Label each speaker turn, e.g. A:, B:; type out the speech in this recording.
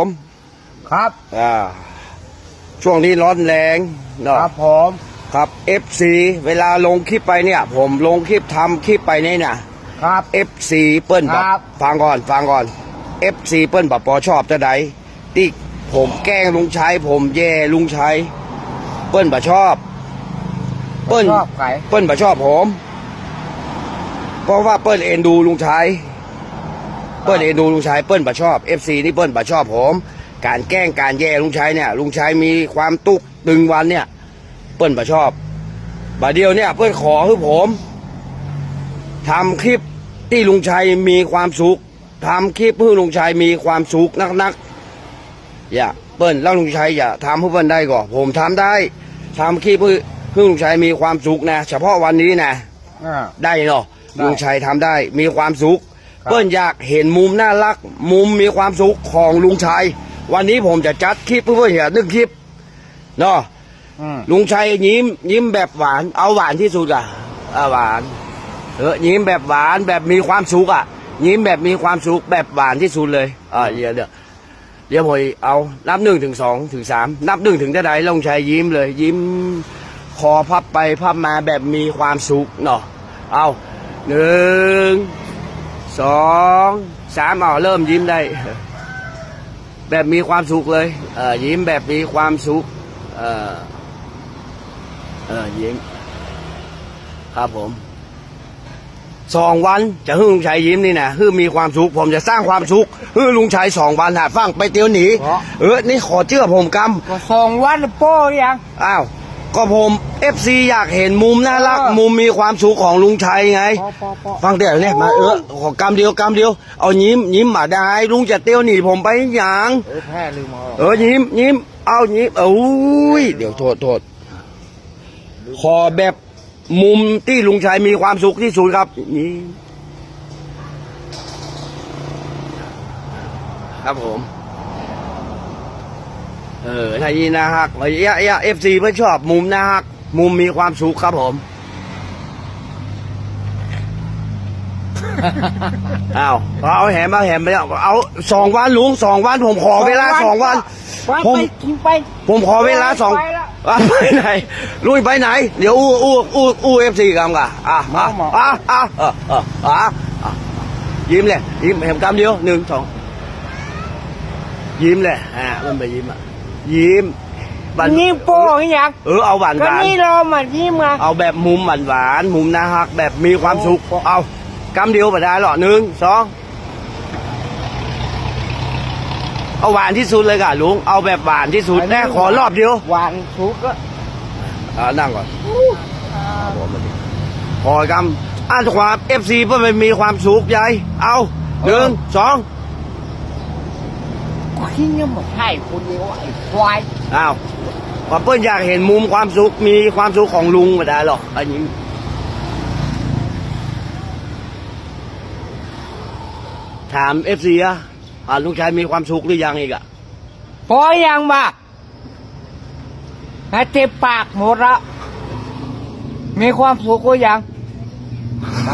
A: ผม
B: ครับ
A: อ่าช่วงนี้ร้อนแรงเนาะ
B: ครับผม
A: ครับ FC เวลาลงคลิปไปเนี่ย ผมลงคลิปทำคลิปไปเนี่ยนะครับ FC เปิ้ล
B: ครับ
A: ฟังก่อนฟังก่อน FC เปิ้ลแบบปอชอบจะไดที่ผมแกล้งลุงชัยผมแย่ลุงชัยเปิ้ลบะชอบ เปิ้ล
B: ชอบไก่
A: เปิ้ลบะชอบผม เพราะว่าเปิ้ลเอ็นดูลุงชัย เปิ้ลเอ็นดูลุงชัยเปิ้ลบะชอบ FC นี่เปิ้ลบะชอบผม การแกล้งการแย่ลุงชัยเนี่ยลุงชัยมีความตุกตึงวันเนี่ย เปิ้ลบะชอบบาเดียวเนี่ยเปิ้ลขอให้ผมทำคลิปที่ลุงชัยมีความสุขทำคลิปให้ลุงชัยมีความสุขนักๆอย่าเปิ้ลแล้วลุงชัยอย่าทำให้เปิ้ลได้ก่อนผมทำได้ทำคลิปให้ให้ลุงชัยมีความสุขนะ เฉพาะวันนี้นะ
B: อ่า
A: ได้เนาะ
B: ได้
A: ลุงชัยทำได้มีความสุข
B: ครับ
A: เปิ้ลอยากเห็นมุมน่ารัก มุมมีความสุขของลุงชัย วันนี้ผมจะจัดคลิปเพื่อเห็นหนึ่งคลิปเนาะ
B: อืม
A: ลุงชัยยิ้ม ยิ้มแบบหวาน เอาหวานที่สุดอะเอาหวานเออยิ้มแบบหวานแบบมีความสุขอะ ยิ้มแบบมีความสุขแบบหวานที่สุดเลยอ่าเดี๋ยวเดี๋ยวเดี๋ยวผมเอานับหนึ่งถึงสองถึงสามนับหนึ่งถึงเท่าใดลุงชัยยิ้มเลย ยิ้มคอพับไปพับมาแบบมีความสุขเนาะเอาหนึ่ง สองสามเอาเริ่มยิ้มได้ แบบมีความสุขเลยเออยิ้มแบบมีความสุขเออเออยิ้มครับผมสองวันจะให้ลุงชัยยิ้มนี่นะให้มีความสุขผมจะสร้างความสุขให้ลุงชัยสองวันหาฟังไปเตียวหนี
B: เพราะ
A: เออนี่ขอเชื่อผมก
B: ก็สองวันโป้ยังำ
A: อ้าว ก็ผมเอฟซีอยากเห็นมุมน่ารัก
B: เออ
A: มุมมีความสุขของลุงชัยไง
B: พอพอพอ
A: ฟังเดี๋ยวเนี่ยมาเออขอกำเดียวกำเดียว เอายิ้มยิ้มมาได้ลุงจะเตียวหนีผมไปอย่าง
B: เออแพ้ลืมเอา
A: เออยิ้มยิ้มเอายิ้มเอ้ยเดี๋ยวโทษโทษขอแบบมุมที่ลุงชัยมีความสุขที่สุดครับนี่ครับผม เออถ้ายีนะฮักเอ้ยเอฟซีเพื่อนชอบมุมนะฮักมุมมีความสุขครับผมอ้าวเอาแหมเอาแหมไปเอาเอาสองวันลุงสองวันผมขอเวลาสองวัน
B: ไป
A: ผม
B: ไปกินไป
A: ผมขอเวลาสอง
B: ไปละ
A: อะไปไหนลุยไปไหน เดี๋ยวอู้อู้อู้อู้เอฟซีกันก่ะอะอะ
B: มา
A: อะอะอะอะอะอะยิ้มเลยยิ้มเห็นกำเดียวหนึ่งสองยิ้มเลยอะมันไปยิ้มอะ ยิ้มบัน
B: นี่โป้ยัง
A: เออเอาหวานห
B: ก็
A: วาน
B: นี่เรามายิ้มไง
A: เอาแบบมุมหวานหวานๆมุมน่าฮักแบบมีความสุข
B: โอ้
A: เอากำเดียวไปได้หรอหนึ่งสองเอาหวานที่สุดเลยค่ะลุงเอาแบบหวานที่สุดแน่ขอรอบเดียว
B: หวานสุกก็
A: อ่านั่งก่อนพอกำอ่านความเอฟซีเพื่อไปมีความสุขใหญ่เอาหนึ่งสอง
B: ขี้เนี่ยมันใช่คนเดียวไอ้ควาย
A: อ้าวว่าเปิ้ลอยากเห็นมุมความสุขมีความสุขของลุงไม่ได้หรอกอันนี้ถามเอฟซีอะอ่าลุงชายมีความสุขหรือยังอีกอะ
B: พอยังมาให้เต็มปากหมดละมีความสุขก็ยังไป